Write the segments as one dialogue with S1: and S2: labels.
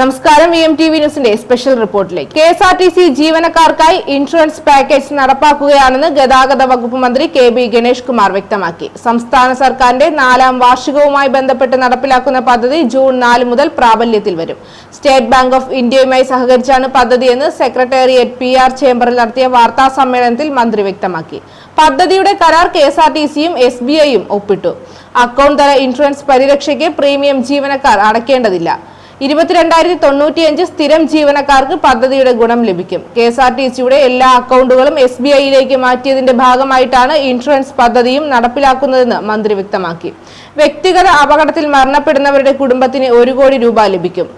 S1: നമസ്കാരം V M T V ന്യൂസിന്റെ special റിപ്പോർട്ടിലേക്ക് K S R T C ജീവനക്കാർക്കായി ഇൻഷുറൻസ് പാക്കേജ് നടപ്പാക്കുകയാണെന്ന് ഗതാഗത വകുപ്പ് മന്ത്രി കെ ബി ഗണേഷ് കുമാർ വ്യക്തമാക്കി. സംസ്ഥാന സർക്കാരിന്റെ നാലാം വാർഷികവുമായി ബന്ധപ്പെട്ട് നടപ്പിലാക്കുന്ന പദ്ധതി ജൂൺ നാല് മുതൽ പ്രാബല്യത്തിൽ വരും. സ്റ്റേറ്റ് ബാങ്ക് ഓഫ് ഇന്ത്യയുമായി സഹകരിച്ചാണ് പദ്ധതിയെന്ന് സെക്രട്ടേറിയറ്റ് പി ആർ ചേംബറിൽ നടത്തിയ വാർത്താ സമ്മേളനത്തിൽ മന്ത്രി വ്യക്തമാക്കി. പദ്ധതിയുടെ കരാർ കെ എസ് ആർ ടി സിയും എസ് ബി ഐയും ഒപ്പിട്ടു. അക്കൗണ്ട് തല ഇൻഷുറൻസ് പരിരക്ഷയ്ക്ക് പ്രീമിയം ജീവനക്കാർ അടയ്ക്കേണ്ടതില്ല. ഇരുപത്തിരണ്ടായിരത്തി തൊണ്ണൂറ്റിയഞ്ച് സ്ഥിരം ജീവനക്കാർക്ക് പദ്ധതിയുടെ ഗുണം ലഭിക്കും. കെ എസ് ആർ ടി സിയുടെ എല്ലാ അക്കൗണ്ടുകളും എസ് ബി ഐയിലേക്ക് മാറ്റിയതിന്റെ ഭാഗമായിട്ടാണ് ഇൻഷുറൻസ് പദ്ധതിയും നടപ്പിലാക്കുന്നതെന്ന് മന്ത്രി വ്യക്തമാക്കി. വ്യക്തിഗത അപകടത്തിൽ മരണപ്പെടുന്നവരുടെ കുടുംബത്തിന് ഒരു കോടി രൂപ ലഭിക്കും.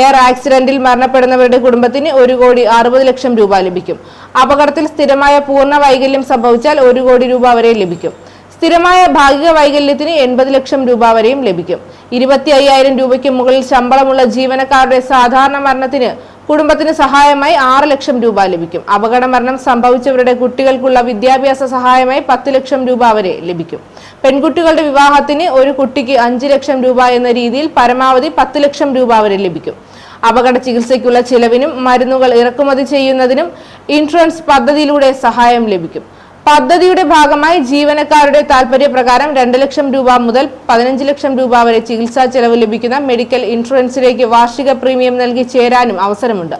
S1: എയർ ആക്സിഡന്റിൽ മരണപ്പെടുന്നവരുടെ കുടുംബത്തിന് ഒരു കോടി അറുപത് ലക്ഷം രൂപ ലഭിക്കും. അപകടത്തിൽ സ്ഥിരമായ പൂർണ വൈകല്യം സംഭവിച്ചാൽ ഒരു കോടി രൂപ വരെ ലഭിക്കും. സ്ഥിരമായ ഭാഗിക വൈകല്യത്തിന് എൺപത് ലക്ഷം രൂപ വരെയും ലഭിക്കും. ഇരുപത്തി അയ്യായിരം രൂപയ്ക്ക് മുകളിൽ ശമ്പളമുള്ള ജീവനക്കാരുടെ സാധാരണ മരണത്തിന് കുടുംബത്തിന് സഹായമായി ആറ് ലക്ഷം രൂപ ലഭിക്കും. അപകട മരണം സംഭവിച്ചവരുടെ കുട്ടികൾക്കുള്ള വിദ്യാഭ്യാസ സഹായമായി പത്ത് ലക്ഷം രൂപ വരെ ലഭിക്കും. പെൺകുട്ടികളുടെ വിവാഹത്തിന് ഒരു കുട്ടിക്ക് അഞ്ച് ലക്ഷം രൂപ എന്ന രീതിയിൽ പരമാവധി പത്ത് ലക്ഷം രൂപ വരെ ലഭിക്കും. അപകട ചികിത്സയ്ക്കുള്ള ചിലവിനും മരുന്നുകൾ ഇറക്കുമതി ചെയ്യുന്നതിനും ഇൻഷുറൻസ് പദ്ധതിയിലൂടെ സഹായം ലഭിക്കും. പദ്ധതിയുടെ ഭാഗമായി ജീവനക്കാരുടെ താൽപര്യപ്രകാരം രണ്ട് ലക്ഷം രൂപ മുതൽ പതിനഞ്ച് ലക്ഷം രൂപ വരെ ചികിത്സാ ചെലവ് ലഭിക്കുന്ന മെഡിക്കൽ ഇൻഷുറൻസിലേക്ക് വാർഷിക പ്രീമിയം നൽകി ചേരാനും അവസരമുണ്ട്.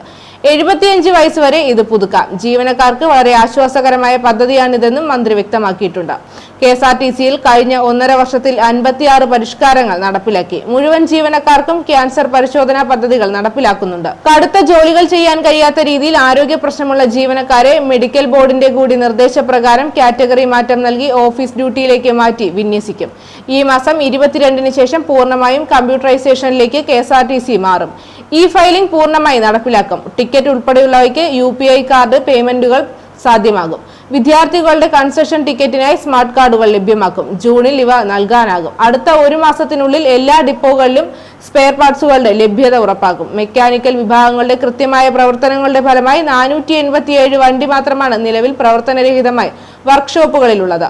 S1: എഴുപത്തിയഞ്ച് വയസ്സ് വരെ ഇത് പുതുക്കാം. ജീവനക്കാർക്ക് വളരെ ആശ്വാസകരമായ പദ്ധതിയാണിതെന്നും മന്ത്രി വ്യക്തമാക്കിയിട്ടുണ്ട്. കെ എസ് ആർ ടി സിയിൽ കഴിഞ്ഞ ഒന്നര വർഷത്തിൽ അൻപത്തിയാറ് പരിഷ്കാരങ്ങൾ നടപ്പിലാക്കി. മുഴുവൻ ജീവനക്കാർക്കും ക്യാൻസർ പരിശോധനാ പദ്ധതികൾ നടപ്പിലാക്കുന്നുണ്ട്. കടുത്ത ജോലികൾ ചെയ്യാൻ കഴിയാത്ത രീതിയിൽ ആരോഗ്യ പ്രശ്നമുള്ള ജീവനക്കാരെ മെഡിക്കൽ ബോർഡിന്റെ കൂടി നിർദ്ദേശപ്രകാരം കാറ്റഗറി മാറ്റം നൽകി ഓഫീസ് ഡ്യൂട്ടിയിലേക്ക് മാറ്റി വിന്യസിക്കും. ഈ മാസം ഇരുപത്തിരണ്ടിന് ശേഷം പൂർണമായും കമ്പ്യൂട്ടറൈസേഷനിലേക്ക് കെ മാറും. ഈ ഫയലിംഗ് പൂർണമായി നടപ്പിലാക്കും. ടിക്കറ്റ് ഉൾപ്പെടെയുള്ളവയ്ക്ക് യു പി ഐ കാർഡ് പേയ്മെന്റുകൾ സാധ്യമാകും. വിദ്യാർത്ഥികളുടെ കൺസെഷൻ ടിക്കറ്റിനായി സ്മാർട്ട് കാർഡുകൾ ലഭ്യമാക്കും. ജൂണിൽ ഇവ നൽകാനാകും. അടുത്ത ഒരു മാസത്തിനുള്ളിൽ എല്ലാ ഡിപ്പോകളിലും സ്പെയർ പാർട്സുകളുടെ ലഭ്യത ഉറപ്പാക്കും മെക്കാനിക്കൽ വിഭാഗങ്ങളുടെ കൃത്യമായ പ്രവർത്തനങ്ങളുടെ ഫലമായി നാനൂറ്റി വണ്ടി മാത്രമാണ് നിലവിൽ പ്രവർത്തനരഹിതമായി വർക്ക്ഷോപ്പുകളിലുള്ളത്.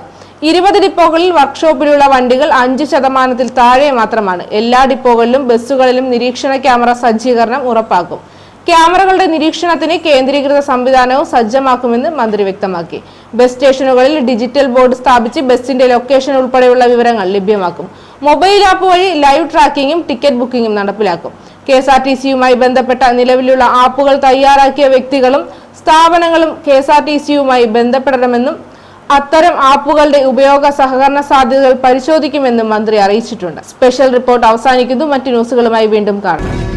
S1: ഇരുപത് ഡിപ്പോകളിൽ വർക്ക്ഷോപ്പിലുള്ള വണ്ടികൾ അഞ്ച് ശതമാനത്തിൽ താഴെ മാത്രമാണ്. എല്ലാ ഡിപ്പോകളിലും ബസ്സുകളിലും നിരീക്ഷണ ക്യാമറ സജ്ജീകരണം ഉറപ്പാക്കും. ക്യാമറകളുടെ നിരീക്ഷണത്തിന് കേന്ദ്രീകൃത സംവിധാനവും സജ്ജമാക്കുമെന്ന് മന്ത്രി വ്യക്തമാക്കി. ബസ് സ്റ്റേഷനുകളിൽ ഡിജിറ്റൽ ബോർഡ് സ്ഥാപിച്ച് ബസിന്റെ ലൊക്കേഷൻ ഉൾപ്പെടെയുള്ള വിവരങ്ങൾ ലഭ്യമാക്കും. മൊബൈൽ ആപ്പ് വഴി ലൈവ് ട്രാക്കിംഗും ടിക്കറ്റ് ബുക്കിംഗും നടപ്പിലാക്കും. കെ എസ് ആർ ടി സിയുമായി ബന്ധപ്പെട്ട നിലവിലുള്ള ആപ്പുകൾ തയ്യാറാക്കിയ വ്യക്തികളും സ്ഥാപനങ്ങളും കെ എസ് ആർ ടി സിയുമായി ബന്ധപ്പെടണമെന്നും അത്തരം ആപ്പുകളുടെ ഉപയോഗ സഹകരണ സാധ്യതകൾ പരിശോധിക്കുമെന്നും മന്ത്രി അറിയിച്ചിട്ടുണ്ട്. സ്പെഷ്യൽ റിപ്പോർട്ട് അവസാനിക്കുന്നു. മറ്റു ന്യൂസുകളുമായി വീണ്ടും കാണാം.